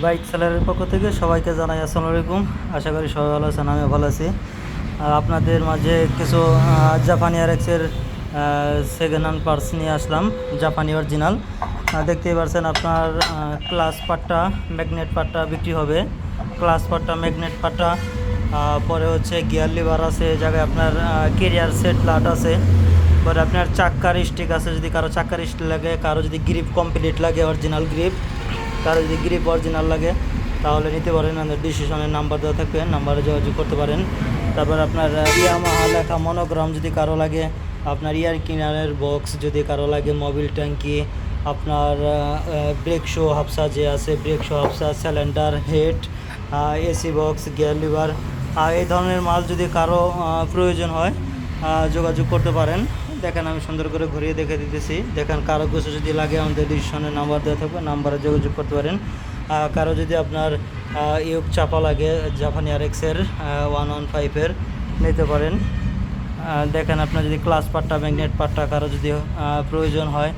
Bike সেলারের পক্ষ থেকে সবাইকে জানাই আসসালামু আলাইকুম। আশা করি সবাই ভালো আছেন, আমিও ভালো আছি। আপনাদের মাঝে কিছু জাপানি আরেক্সের সেকেন্ড হ্যান্ড পার্টস নিয়ে আসলাম, জাপানি অরিজিনাল দেখতেই পারছেন আপনার ক্লাস পাটটা ম্যাগনেট পাটটা বিক্রি হবে। ক্লাস পাটটা ম্যাগনেট পাটটা পরে হচ্ছে গিয়ার লিভার আছে জায়গায় আপনার কেরিয়ার সেট লাট আছে। পরে আপনার চাক্কার স্টিক আছে, যদি কারও চাক্কার স্টিক লাগে, কারও যদি গ্রিপ কমপ্লিট লাগে অরিজিনাল গ্রিপ কারও যদি গ্রিপ অরিজিনাল লাগে, তাহলে নিতে পারেন। আমাদের ডিসিশনের নাম্বার দেওয়া থাকবে নাম্বারে যোগাযোগ করতে পারেন। তারপর আপনার ইয়ামাহা লেখা মনোগ্রাম যদি কারও লাগে, আপনার ইয়ার কিনারের বক্স যদি কারও লাগে মোবিল ট্যাঙ্কি আপনার ব্রেক শো হাফসা যে আছে brake shoe Hafsa cylinder head AC box gear lever এই ধরনের মাল যদি কারও প্রয়োজন হয় যোগাযোগ করতে পারেন। দেখেন আমি সুন্দর করে ঘুরিয়ে দেখে দিতেছি। দেখেন কারও কিছু যদি লাগে আমাদের ডিসিশনের নাম্বার দেওয়া থাকবে, নাম্বারে যোগাযোগ করতে পারেন। কারও যদি আপনার ইউক চাপা লাগে, জাপানি আর এক্সের ওয়ান ওয়ান ফাইভের নিতে পারেন। দেখেন আপনার যদি ক্লাস পাট্টা ম্যাগনেট পাট্টা কারও যদি প্রয়োজন হয়